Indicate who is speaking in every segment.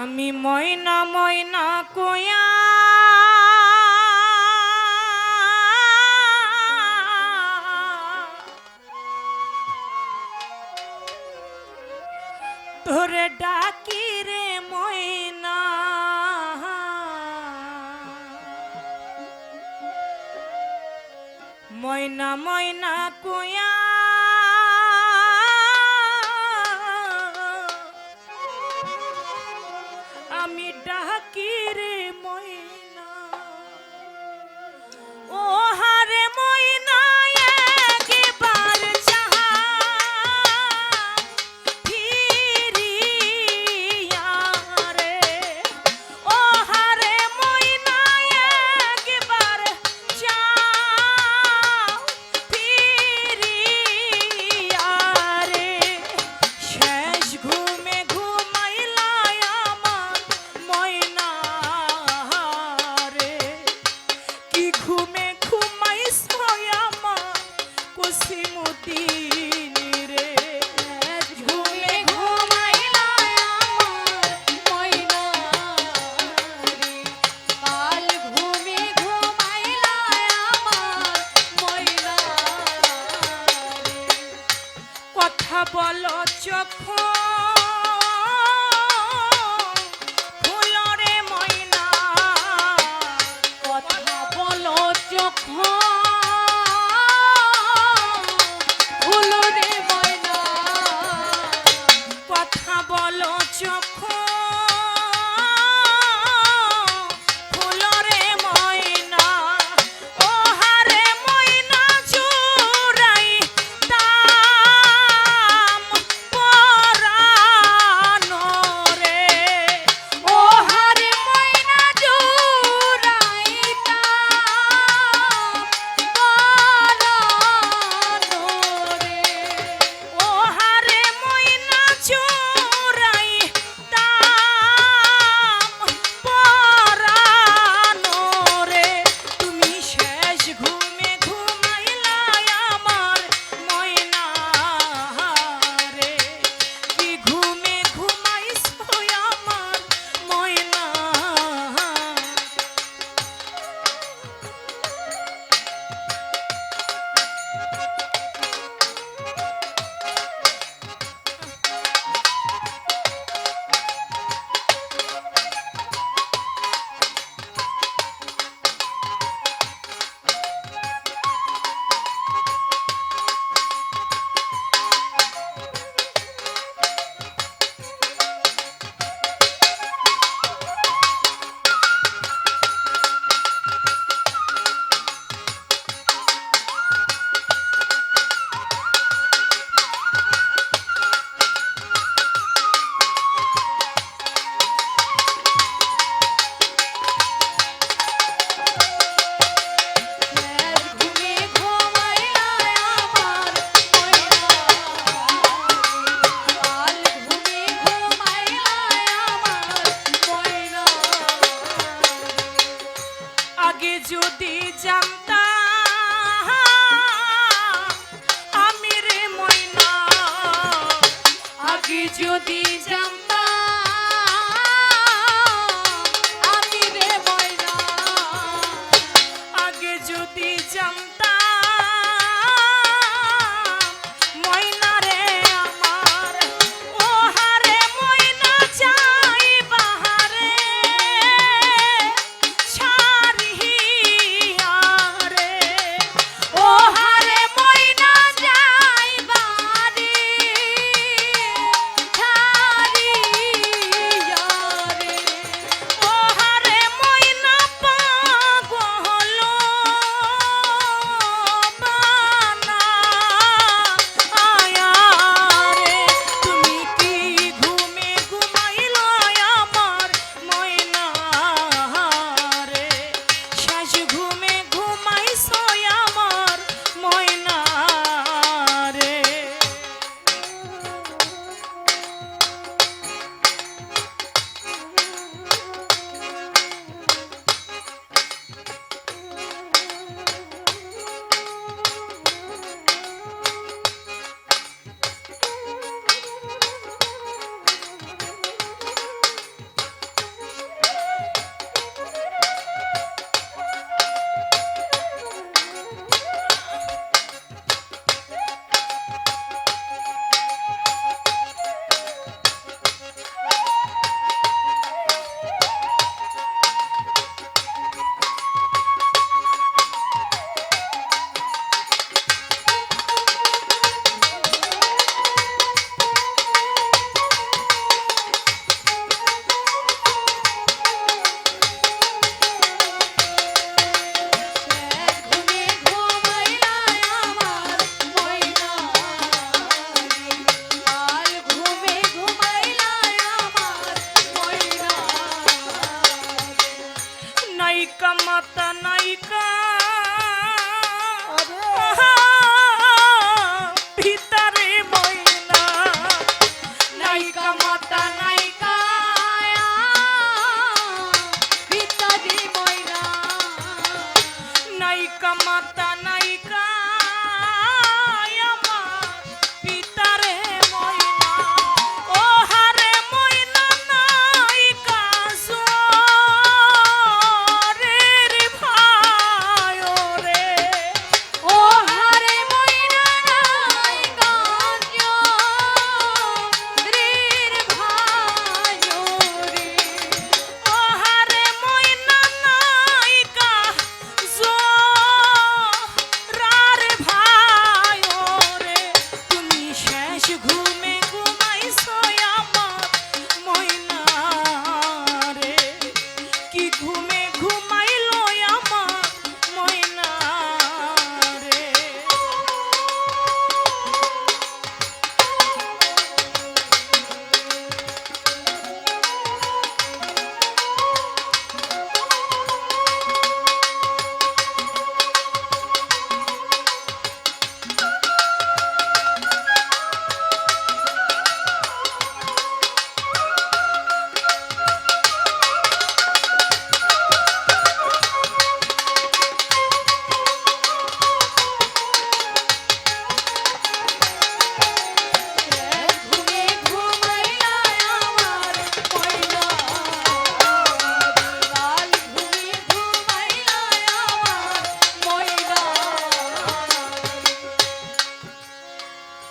Speaker 1: আমি ময়না ময়না কোয়া ধরে ডাকি রে ময়না। ময়না ময়না কোয়া বল চক্ষু।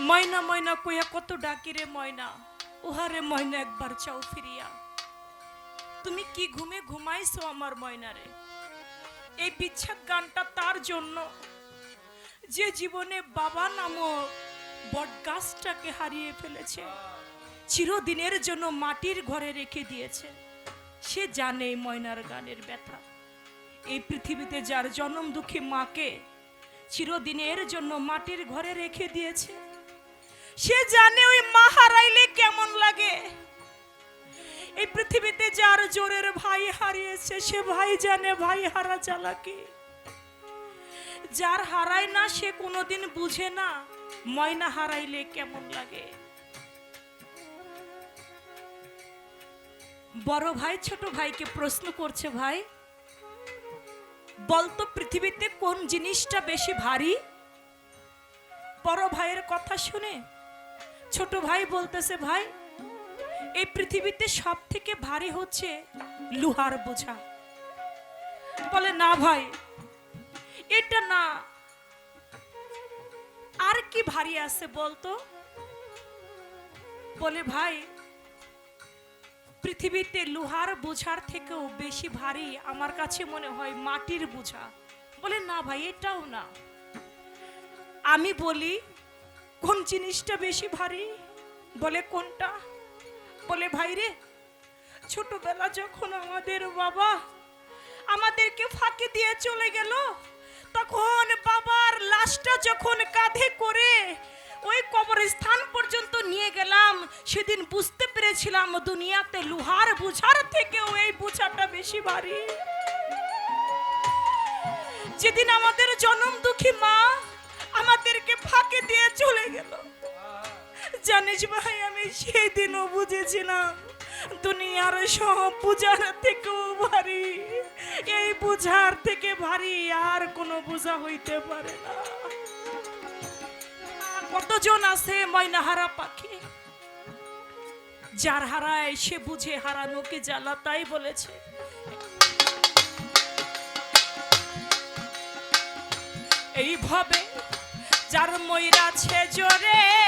Speaker 1: ময়না ময়না কইয়া কত ডাকি রে ময়না? উহারে ময়না একবার চাও ফিরিয়া। তুমি কি ঘুমে ঘুমাইছো আমার ময়না রে? এই বিচ্ছেদ গানটা তার জন্য। যে জীবনে বাবা নামক বটগাছটাকে হারিয়ে ফেলেছে, চিরদিনের জন্য মাটির ঘরে রেখে দিয়েছে। সে জানে ময়নার গানের ব্যথা। এই পৃথিবীতে যার জন্ম দুঃখী মাকে চিরদিনের জন্য মাটির ঘরে রেখে দিয়েছে সে জানে ওই মা হারাইলে কেমন লাগে। এই পৃথিবীতে যার জোরের ভাই হারিয়েছে, সে ভাই জানে ভাই হারা চালাকি যার হারায় না, সে কোনোদিন বুঝে না ময়না হারাইলে কেমন লাগে। বড় ভাই, ছোট ভাইকে প্রশ্ন করছে, ভাই, বলতো পৃথিবীতে কোন জিনিসটা বেশি ভারী? বড় ভাইয়ের কথা শুনে ছোট ভাই বলতেছে, ভাই, এই পৃথিবীতে সব থেকে ভারী হচ্ছে লোহার বোঝা। বলে, না ভাই, এটা না। আর কি ভারী আছে বলতো? বলে, ভাই, পৃথিবীতে লোহার বোঝার থেকেও বেশি ভারী আমার কাছে মনে হয় মাটির বোঝা। বলে, না ভাই, এটাও না। আমি বলি কোন জিনিসটা বেশি ভারী? বলে কোনটা? বলে ভাই রে ছোটবেলা যখন আমাদের বাবা আমাদেরকে ফাঁকি দিয়ে চলে গেল, তখন বাবার লাশটা যখন কাঁধে করে ওই কবরস্থান পর্যন্ত নিয়ে গেলাম, সেদিন বুঝতে পেরেছিলাম দুনিয়াতে লোহার বুঝার থেকেও এই বুঝাটা বেশি ভারী। যেদিন আমাদের জনম দুঃখী মা আমাদেরকে ফাঁকে দিয়ে চলে গেল। জানিস ভাই, আমি সেই দিনও বুঝেছিলাম, দুনিয়ার সব পূজার থেকেও ভারী। এই বুঝার থেকে ভারী আর কোনো বোঝা হইতে পারে না। কতজন আছে ময়নাহারা পাখি? যার হারায় সে বুঝে হারানোকে জ্বালা, তাই বলেছে। এইভাবে যার ময়রাছে জোরে